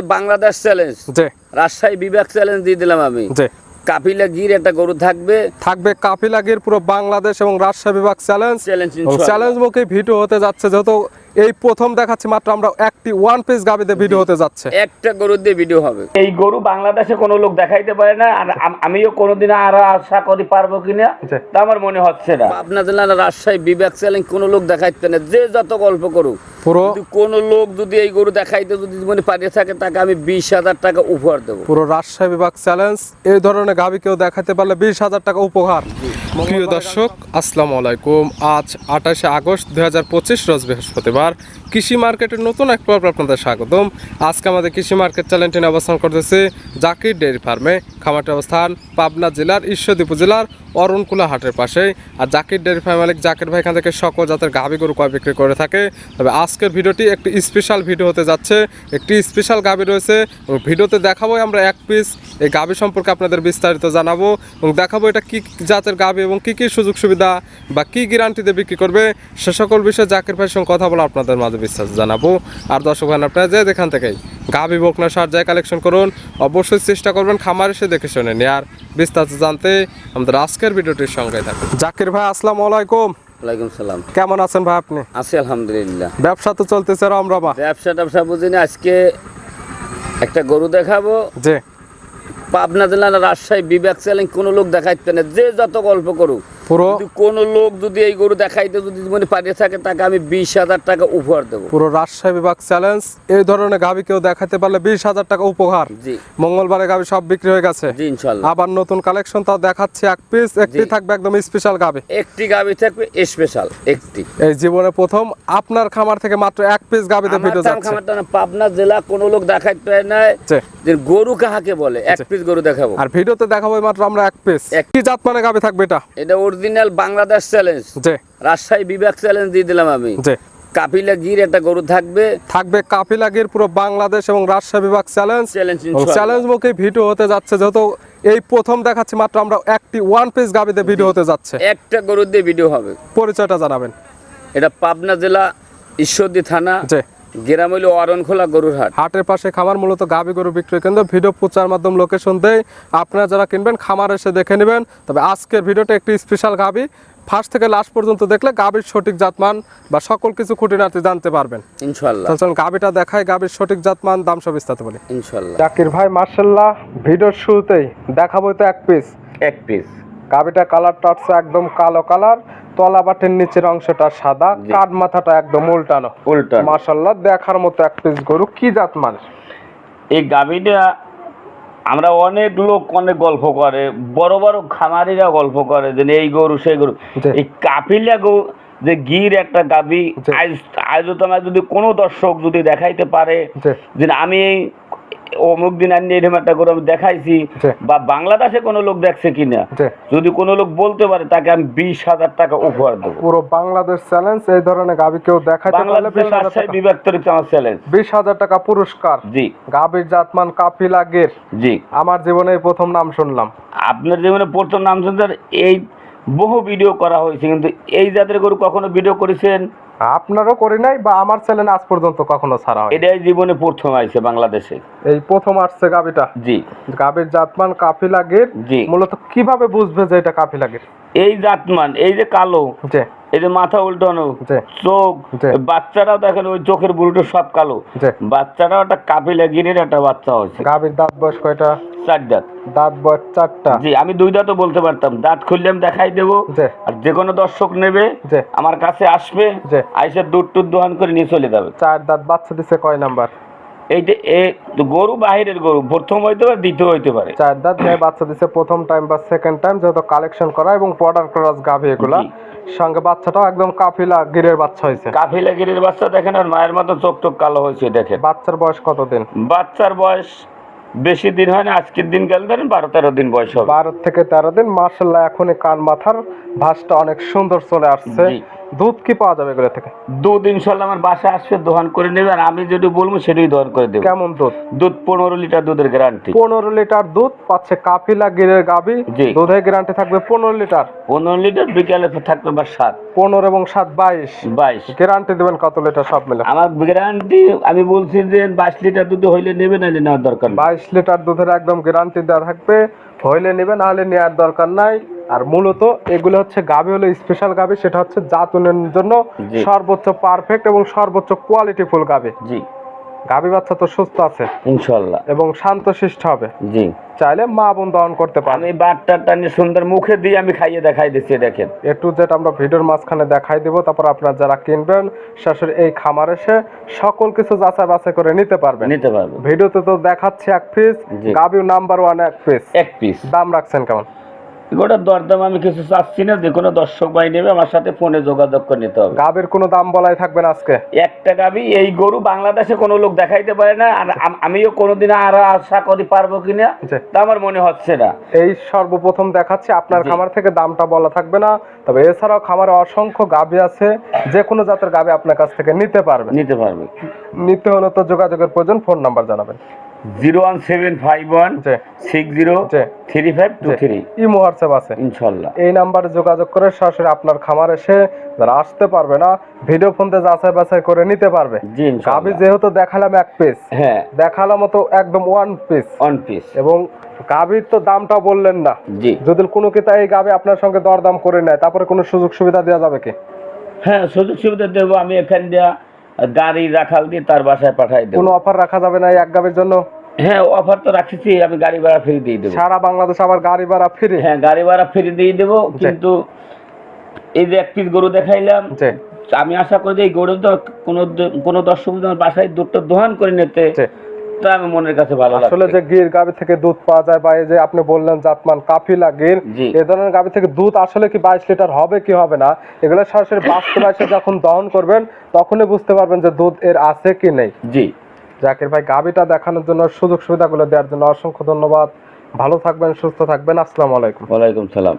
Original Bangladesh challenge Rajshahi বিভাগ challenge দিয়ে দিলাম আমি। কাফিলা কাপিলা গির একটা গরু থাকবে। থাকবে কাফিলাগির পুরো বাংলাদেশ এবং রাজশাহী বিভাগ চ্যালেঞ্জ চ্যালেঞ্জ চ্যালেঞ্জ মুখে ভিডিও হতে যাচ্ছে যেহেতু এই প্রথম দেখাচ্ছি মাত্র আমরা একটি ওয়ান পিস গাবিতে ভিডিও হতে যাচ্ছে। একটা গরু দিয়ে ভিডিও হবে। এই গরু বাংলাদেশে কোনো লোক দেখাইতে পারে না আর আমিও কোনোদিন আর আশা করি পারব কিনা তা আমার মনে হচ্ছে না। পাবনা জেলার রাজশাহী বিভাগ চ্যালেঞ্জ কোনো লোক দেখাইতে না যে যত গল্প করুক। পুরো যদি কোনো লোক যদি এই গরু দেখাইতে যদি মনে পারিয়ে থাকে তাকে আমি বিশ হাজার টাকা উপহার দেবো। পুরো রাজশাহী বিভাগ চ্যালেঞ্জ এই ধরনের গাবি কেউ দেখাতে পারলে বিশ হাজার টাকা উপহার। প্রিয় দর্শক আসসালামু আলাইকুম। আজ আঠাশে আগস্ট দুই হাজার পঁচিশ রোজ বৃহস্পতিবার। কৃষি মার্কেটের নতুন এক পর্ব আপনাদের স্বাগতম। আজকে আমাদের কৃষি মার্কেট নিয়ে অবস্থান করতেছে জাকির ডেয়ারি ফার্মে। খামারটির অবস্থান পাবনা জেলার ঈশ্বরদী উপজেলার অরণকুলা হাটের পাশে আর জাকির ডেয়ারি ফার্ম মালিক জাকির ভাই এখান থেকে সকল জাতের গাভি গরু কয় বিক্রি করে থাকে। তবে আজকের ভিডিওটি একটি স্পেশাল ভিডিও হতে যাচ্ছে। একটি স্পেশাল গাভি রয়েছে। ভিডিওতে দেখাবো আমরা এক পিস এই গাভি সম্পর্কে আপনাদের বিস্তারিত জানাব। এবং দেখাবো এটা কি জাতের গাভি এবং কি কি সুযোগ সুবিধা বা কি গ্যারান্টিতে বিক্রি করবে। সে সকল বিষয়ে জাকির ভাইয়ের সঙ্গে কথা বলে আপনাদের মাঝে বিশ্বাস জানাব। আর দর্শক ভাই আপনারা যে যেখান থেকেই গাভি বকনা সার যায় কালেকশন করুন। অবশ্যই চেষ্টা করবেন খামার এসে দেখে শুনে নেয়ার বিস্তারিত জানতে আমাদের আজকের ভিডিওটির সঙ্গে থাকুন। জাকির ভাই আসসালামু আলাইকুম। ওয়ালাইকুম সালাম। কেমন আছেন ভাই আপনি? আছি আলহামদুলিল্লাহ। ব্যবসা তো চলতেছে রমরমা ব্যবসা ট্যাবসা বুঝিনি আজকে একটা গরু দেখাবো। জি। পাবনা জেলার রাজশাহী বিভাগ চ্যালেঞ্জ কোনো লোক দেখাইতে না যে যত গল্প করুক। পুরো কোনো লোক যদি এই গরু দেখাইতে যদি মনে পারিয়ে থাকে তাকে আমি বিশ হাজার টাকা উপহার দেবো। পুরো রাজশাহী বিভাগ চ্যালেঞ্জ এই ধরনের গাভি কেউ দেখাতে পারলে বিশ হাজার টাকা উপহার। জি। মঙ্গলবারে গাভি সব বিক্রি হয়ে গেছে। জি ইনশাল্লাহ। আবার নতুন কালেকশন তাও দেখাচ্ছে এক পিস একটি থাকবে একদম স্পেশাল গাভি। একটি গাবি থাকবে স্পেশাল একটি। এই জীবনে প্রথম আপনার খামার থেকে মাত্র এক পিস গাভীতে ভিডিও যাচ্ছে। খামারটা না পাবনা জেলা কোনো লোক দেখাইতে পারে না যে গরু কাহাকে বলে এক পিস গরু দেখাবো। আর ভিডিওতে দেখাবো মাত্র আমরা এক পিস এক- কি জাত মানে গাভী থাকবে এটা? এটা অরিজিনাল বাংলাদেশ চ্যালেঞ্জ রাজশাহী বিভাগ চ্যালেঞ্জ দিয়ে দিলাম আমি। কাপিলা গির একটা গরু থাকবে। থাকবে কাপিলাগির পুরো বাংলাদেশ এবং রাজশাহী বিভাগ চ্যালেঞ্জ চ্যালেঞ্জ মুখে ভিডিও হতে যাচ্ছে যেহেতু এই প্রথম দেখাচ্ছি মাত্র আমরা একটি ওয়ান পিস গাভিতে ভিডিও হতে যাচ্ছে। একটা গরু দিয়ে ভিডিও হবে। পরিচয়টা জানাবেন। এটা পাবনা জেলা ঈশ্বরদী থানা। গ্রাম হইল অরণখোলা গরুর হাট। হাটের পাশে খামার মূলত গাভী গরু বিক্রয় কেন্দ্র। ভিডিও প্রচার মাধ্যম লোকেশন দেয় আপনারা যারা কিনবেন খামার এসে দেখে নেবেন। তবে আজকের ভিডিওটা একটি স্পেশাল গাভী ফার্স্ট থেকে লাস্ট পর্যন্ত দেখলে গাভীর সঠিক জাতমান বা সকল কিছু খুঁটিনাটি জানতে পারবেন। ইনশাল্লাহ চলুন গাভীটা দেখায় গাভীর সঠিক জাতমান দাম সব বিস্তারিত বলি। ইনশাল্লাহ জাকির ভাই মার্শাল্লাহ ভিডিওর শুরুতেই দেখাবো তো এক পিস এক পিস গাভীটা কালারটা হচ্ছে একদম কালো কালার তলা বাটের নিচের অংশটা সাদা। কাঠ মাথাটা একদম উল্টানো। উল্টা মার্শাল্লাহ দেখার মতো এক পিস গরু কি জাত মানে এই গাভীটা আমরা অনেক লোক অনেক গল্প করে বড় বড় খামারিরা গল্প করে যে এই গরু সেই গরু। এই কাপিলা গরু যে গির একটা গাভী জি। আজ আজ তোমার যদি কোনো দর্শক যদি দেখাইতে পারে যে আমি এই অমুক দিন আনি এরকম একটা গরু আমি দেখাইছি। বা বাংলাদেশে কোনো লোক দেখছে কিনা? যদি কোনো লোক বলতে পারে তাকে আমি বিশ হাজার টাকা উপহার দেবো। পুরো বাংলাদেশ চ্যালেঞ্জ এই ধরনের গাভী কেউ দেখাতে পারলে বিশ হাজার রাজশাহী টাকা। বিভাগ আমার চ্যালেঞ্জ বিশ হাজার টাকা পুরস্কার। জি। গাভীর জাতমান কাপিলা গের জি। আমার জীবনে প্রথম নাম শুনলাম। আপনার জীবনে প্রথম নাম শুনছেন এই বহু ভিডিও করা হয়েছে কিন্তু এই জাতের গরু কখনো ভিডিও করেছেন? আপনারও করি নাই বা আমার ছেলে আজ পর্যন্ত কখনো ছাড়া হয় এটাই জীবনে প্রথম আইছে বাংলাদেশে। এই প্রথম আসছে গাবিটা জি। গাবির জাতমান কাফিলা গের জি। মূলত কীভাবে বুঝবে যে এটা কাফিলা গের এই জাতমান এই যে কালো যে এই যে মাথা উল্টানো। চোখ। বাচ্চারাও দেখেন ওই চোখের বুড়োটা সব কালো। বাচ্চারাও একটা কাপিলা গিরের একটা বাচ্চা হয়েছে গাভীর দাঁত বয়স কয়টা চার দাঁত দাঁত বয়স চারটা জি আমি দুই দাঁতও বলতে পারতাম দাঁত খুললে আমি দেখাই দেবো। আর যে কোনো দর্শক নেবে। আমার কাছে আসবে জি। আইসে দুধ টুধ দোহান করে নিয়ে চলে যাবে চার দাঁত বাচ্চা দিছে কয় নাম্বার এই যে এ গরু বাহিরের গরু প্রথম হইতে পারে দ্বিতীয় হইতে পারে? চার দাঁত মেয়ে বাচ্চা দিছে প্রথম টাইম বা সেকেন্ড টাইম যেহেতু কালেকশন করা এবং বর্ডার ক্রস গাভী এগুলা সঙ্গে বাচ্চাটাও একদম কাফিলা গিরের বাচ্চা হয়েছে কাফিলা গিরির বাচ্চা দেখেন আর মায়ের মতো চোখ টোক কালো হয়েছে দেখেন। বাচ্চার বয়স কতদিন? বাচ্চার বয়স বেশি দিন হয় না আজকের দিন গেল ধরেন বারো তেরো দিন বয়স হবে। বারো থেকে তেরো দিন মার্শাল্লাহ এখনই কান মাথার ভাসটা অনেক সুন্দর চলে আসছে। দুধ কি পাওয়া যাবে এগুলো থেকে? দুধ ইনশাল্লাহ আমার বাসা আসবে দোকান করে নেবে আর আমি যদি বলব সেটাই দোকান করে দেবো। কেমন দুধ? দুধ পনেরো লিটার দুধের গ্যারান্টি পনেরো লিটার দুধ পাচ্ছে কাফিলা গিরের গাবি। দুধের গ্যারান্টি থাকবে পনেরো লিটার। পনেরো লিটার বিকালে থাকবে আমার সাত। পনেরো এবং সাত বাইশ। বাইশ। গ্যারান্টি দেবেন কত লিটার সব মিলে? আমার গ্যারান্টি আমি বলছি যে বাইশ লিটার দুধ হইলে নেবে না নেওয়ার দরকার বাইশ লিটার দুধের একদম গ্যারান্টি দেওয়া থাকবে হইলে নেবে না হলে নেওয়ার দরকার নাই। আর মূলত এগুলো হচ্ছে গাবি হলো স্পেশাল গাবি সেটা হচ্ছে জাত উন্নয়নের জন্য সর্বোচ্চ পারফেক্ট এবং সর্বোচ্চ কোয়ালিটি ফুল গাবি। জি। গাবি বাচ্চা তো সুস্থ আছে। এবং শান্তশিষ্ট হবে। জি। চাইলে মা বোন দহন করতে পারে। আমি বাটটারটা নিয়ে সুন্দর মুখে দিয়ে আমি খাইয়ে দেখাই দিচ্ছি দেখেন। এ টু জেড আমরা ভিডিওর মাঝখানে দেখাই দেবো তারপর আপনার যারা কিনবেন শাশুড়ি এই খামার এসে সকল কিছু যাচাই বাছাই করে নিতে পারবেন। নিতে পারবে ভিডিওতে তো দেখাচ্ছে এক পিস। গাবিও নাম্বার ওয়ান এক পিস এক পিস দাম রাখছেন কেমন? গোটা দরদাম আমি কিছু চাচ্ছি না যে কোনো দর্শক ভাই নেবে আমার সাথে ফোনে যোগাযোগ করে নিতে হবে। গাবির কোনো দাম বলাই থাকবে না আজকে? একটা গাবি এই গরু বাংলাদেশে কোনো লোক দেখাইতে পারে না আর আম- আমিও কোনোদিন আর আশা করি পারব কিনা। তা আমার মনে হচ্ছে না। এই সর্বপ্রথম দেখাচ্ছি আপনার খামার থেকে দামটা বলা থাকবে না তবে এছাড়াও খামারে অসংখ্য গাবি আছে যে কোনো জাতের গাবি আপনার কাছ থেকে নিতে পারবে। নিতে পারবে। নিতে হলে তো যোগাযোগের প্রয়োজন ফোন নাম্বার জানাবেন। Zero one seven five one six zero three five two three. Imo WhatsApp আছে। ইনশাল্লাহ। এই নাম্বারে যোগাযোগ করে সরাসরি আপনার খামার এসে যারা আসতে পারবে না ভিডিও ফোনতে যাচাই বাছাই করে নিতে পারবে। জি গাবি যেহেতু দেখালাম এক পিস হ্যাঁ। দেখালাম তো একদম ওয়ান পিস ওয়ান পিস এবং গাবির তো দামটা বললেন না। জি। যদি কোনো কিতা এই গাবি আপনার সঙ্গে দরদাম করে নেয় তারপরে কোনো সুযোগ সুবিধা দেওয়া যাবে কি? হ্যাঁ সুযোগ সুবিধা দেবো আমি এখান দিয়ে। গাড়ি রাখাল দিয়ে তার বাসায় পাঠাই দেবো। কোনো অফার রাখা যাবে না এক গাবের জন্য? হ্যাঁ অফার তো রাখছি আমি গাড়ি ভাড়া ফ্রি দিয়ে দেবো। সারা বাংলাদেশ আবার গাড়ি ভাড়া ফ্রি? হ্যাঁ গাড়ি ভাড়া ফ্রি দিয়ে দেবো কিন্তু এই যে এক পিস গরু দেখাইলাম আমি আশা করি যে এই গরু তো কোনো কোনো দর্শক বাসায় দুধটা দোহান করে নিতে তা আমি মনের কাছে ভালো আসলে যে গির গাবি থেকে দুধ পাওয়া যায় বা এই যে আপনি বললেন জাতমান কাফিলা গির। এই ধরনের গাবি থেকে দুধ আসলে কি বাইশ লিটার হবে কি হবে না এগুলো সরাসরি বাস্তবে এসে যখন দহন করবেন তখনই বুঝতে পারবেন যে দুধ এর আছে কি নেই। জি। জাকির ভাই গাবিটা দেখানোর জন্য সুযোগ সুবিধাগুলো দেওয়ার জন্য অসংখ্য ধন্যবাদ। ভালো থাকবেন সুস্থ থাকবেন। আসসালামু আলাইকুম। ওয়ালাইকুম সালাম।